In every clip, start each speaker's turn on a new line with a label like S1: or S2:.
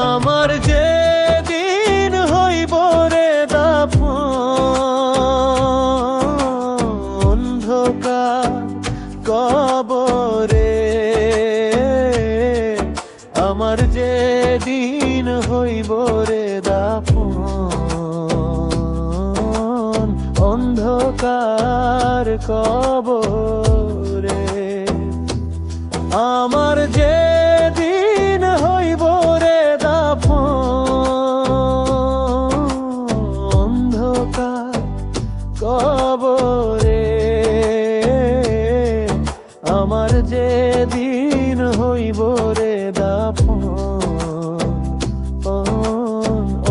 S1: আমার যে দিন হইব রে দাপ অন্ধকার কবরে, আমার যে দিন হইব রে দাপ অন্ধকার কবর। হইব রে দাফন।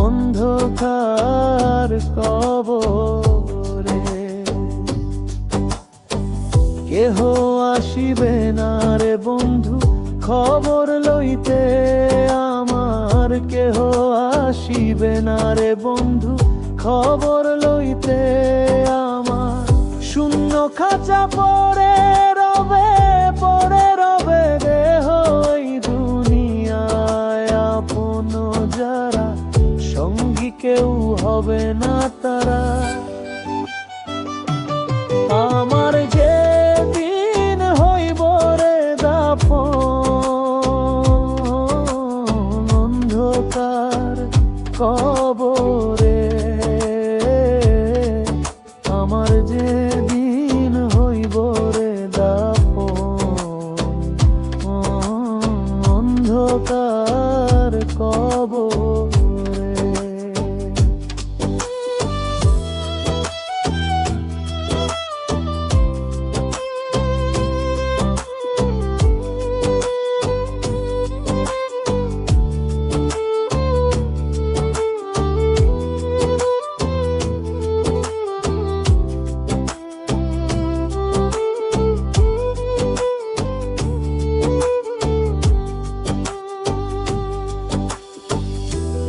S1: অন্ধকার কবরে কেহ আসিবে না রে বন্ধু, খবর লইতে আমার কেহ আসিবে না রে বন্ধু, খবর লইতে আমার শূন্য খাঁচা পড়ে, রবে পড়ে কেউ হবে না তারা। আমার যে দিন হইব রে দাপ অন্ধকার কবরে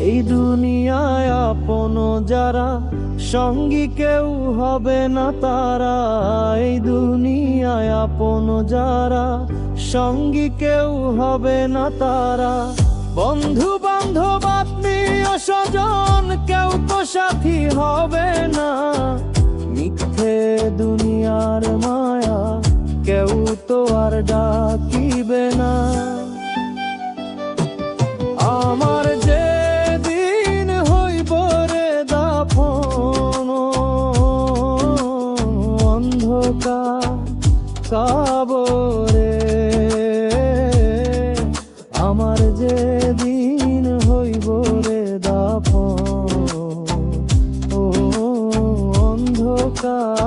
S1: এই দুনিয়ায় আপন যারা, সঙ্গী কেউ হবে না তারা। এই দুনিয়ায় আপন যারা, সঙ্গী কেউ হবে না তারা। বন্ধু বান্ধব আত্মীয় স্বজন, কেউ তো সাথী হবে না। মিথ্যে দুনিয়ার মায়া, কেউ তো আর ডাকিবে না Oh.